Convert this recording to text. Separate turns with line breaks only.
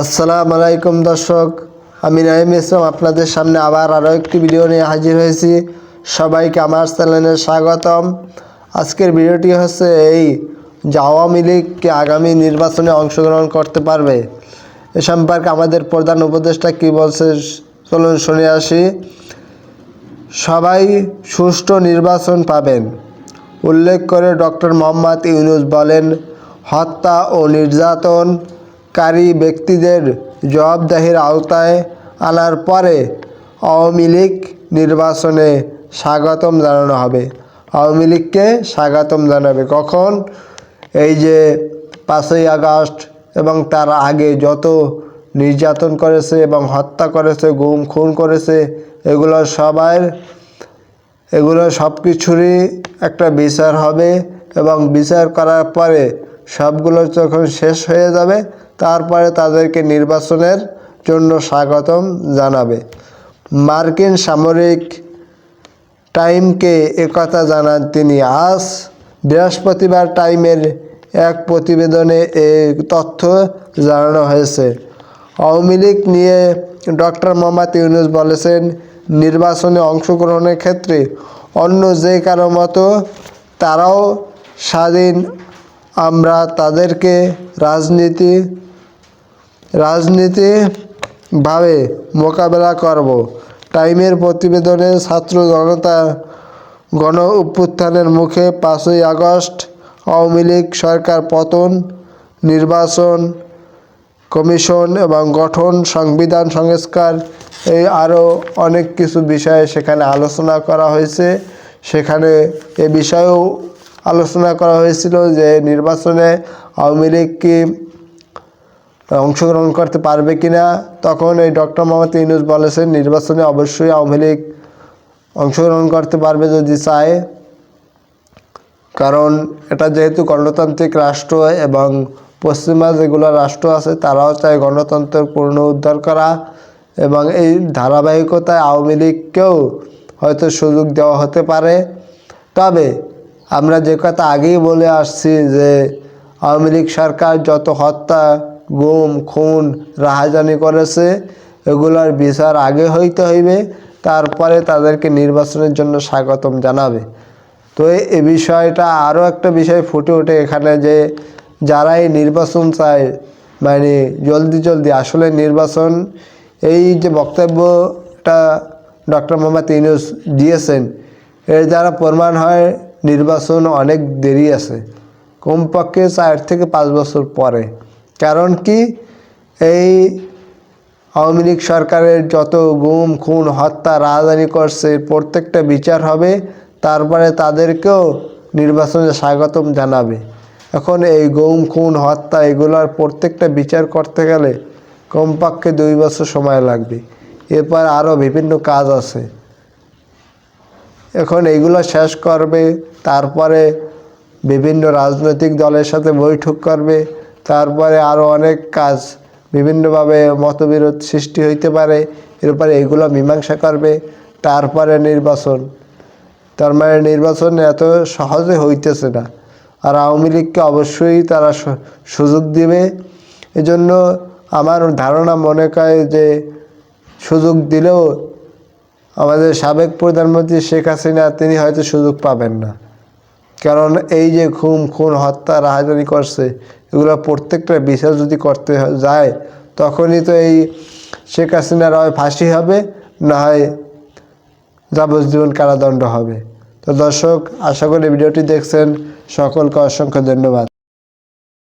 আসসালামু আলাইকুম দর্শক, আমি নাইম ইসলাম আপনাদের সামনে আবার আরও একটি ভিডিও নিয়ে হাজির হয়েছি। সবাইকে আমার চ্যানেলে স্বাগতম। আজকের ভিডিওটি হচ্ছে এই যে আওয়ামী লীগ কি আগামী নির্বাচনে অংশগ্রহণ করতে পারবে। এ সম্পর্কে আমাদের প্রধান উপদেষ্টা কি বলছে, চলুন শুনে আসি। সবাই সুষ্ঠু নির্বাচন পাবেন। উল্লেখ করে ডক্টর মোহাম্মদ ইউনুস বলেন, হত্যা ও নির্যাতনকারী ব্যক্তিদের জবাবদাহির আওতায় আনার পরে আওয়ামী লীগ নির্বাচনে স্বাগতম জানানো হবে। আওয়ামী লীগকে স্বাগতম জানাবে। কখন? এই যে পাঁচই আগস্ট এবং তার আগে যত নির্যাতন করেছে এবং হত্যা করেছে, গুম, খুন করেছে, এগুলো সবার, এগুলো সব কিছুরই একটা বিচার হবে এবং বিচার করার পরে সবগুলো যখন শেষ হয়ে যাবে তারপরে তাদেরকে নির্বাচনের জন্য স্বাগতম জানাবে। মার্কিন সামরিক টাইমকে একথা জানান তিনি। আজ বৃহস্পতিবার টাইমের এক প্রতিবেদনে এই তথ্য জানানো হয়েছে। আওয়ামী লীগ নিয়ে ডক্টর মোহাম্মদ ইউনুস বলেছেন, নির্বাচনে অংশগ্রহণের ক্ষেত্রে অন্য যে কারও মতো তারাও স্বাধীন। আমরা তাদেরকে রাজনীতি রাজনীতিভাবে মোকাবেলা করব। টাইমের প্রতিবেদনে ছাত্র জনতা গণ অভ্যুত্থানের মুখে পাঁচই আগস্ট আওয়ামী লীগ সরকার পতন, নির্বাচন কমিশন এবং গঠন, সংবিধান সংস্কার এই আরও অনেক কিছু বিষয়ে সেখানে আলোচনা করা হয়েছে। সেখানে এ বিষয়েও আলোচনা করা হয়েছিল যে নির্বাচনে আওয়ামী লীগ কি অংশগ্রহণ করতে পারবে কিনা, তখন এই ডক্টর মোহাম্মদ ইউনুস বলেছেন, নির্বাচনে অবশ্যই আওয়ামী লীগ অংশগ্রহণ করতে পারবে যদি চায়। কারণ এটা যেহেতু গণতান্ত্রিক রাষ্ট্র এবং পশ্চিমা যেগুলো রাষ্ট্র আছে, তারাও চায় গণতন্ত্রের পূর্ণ উদ্ধার করা এবং এই ধারাবাহিকতায় আওয়ামী লীগকেও হয়তো সুযোগ দেওয়া হতে পারে। তবে আমরা যে কথা আগেই বলে আসছি যে আওয়ামী লীগ সরকার যত হত্যা গুম, খুন, রাহাজানি করেছে, এগুলোর বিচার আগে হইতে হইবে, তারপরে তাদেরকে নির্বাচনের জন্য স্বাগতম জানাবে। তো এই বিষয়টা আরও একটা বিষয় ফুটে ওঠে এখানে যে যারাই নির্বাচন চায় মানে জলদি জলদি আসলে নির্বাচন, এই যে বক্তব্যটা ডক্টর মোহাম্মদ ইউনুস দিয়েছেন, এর দ্বারা প্রমাণ হয় নির্বাচন অনেক দেরি আছে। কমপক্ষে চার থেকে পাঁচ বছর পরে। কারণ কি? এই আওয়ামী লীগ সরকারের যত গুম, খুন, হত্যা, রাজধানী করছে, প্রত্যেকটা বিচার হবে, তারপরে তাদেরকেও নির্বাচনে স্বাগতম জানাবে। এখন এই গুম, খুন, হত্যা এগুলোর প্রত্যেকটা বিচার করতে গেলে কমপক্ষে দুই বছর সময় লাগবে। এরপর আরও বিভিন্ন কাজ আছে। এখন এইগুলো শেষ করবে, তারপরে বিভিন্ন রাজনৈতিক দলের সাথে বৈঠক করবে তারপরে আরও অনেক কাজ বিভিন্নভাবে মতবিরোধ সৃষ্টি হইতে পারে এরপরে এগুলো মীমাংসা করবে, তারপরে নির্বাচন। তার মানে নির্বাচন এত সহজে হইতেছে না। আর আওয়ামী লীগকে অবশ্যই তারা সুযোগ দিবে। এজন্য আমার ধারণা মনে করে যে সুযোগ দিলেও আমাদের সাবেক প্রধানমন্ত্রী শেখ হাসিনা, তিনি হয়তো সুযোগ পাবেন না। কারণ এই যে খুন খুন, হত্যা, রাহাজানি করছে, এগুলো প্রত্যেকটা বিচার যদি করতে যায়, তখনই তো এই শেখ হাসিনার হয় ফাঁসি হবে, না হয় যাবজ্জীবন কারাদণ্ড হবে। তো দর্শক, আশা করি ভিডিওটি দেখছেন। সকলকে অসংখ্য ধন্যবাদ।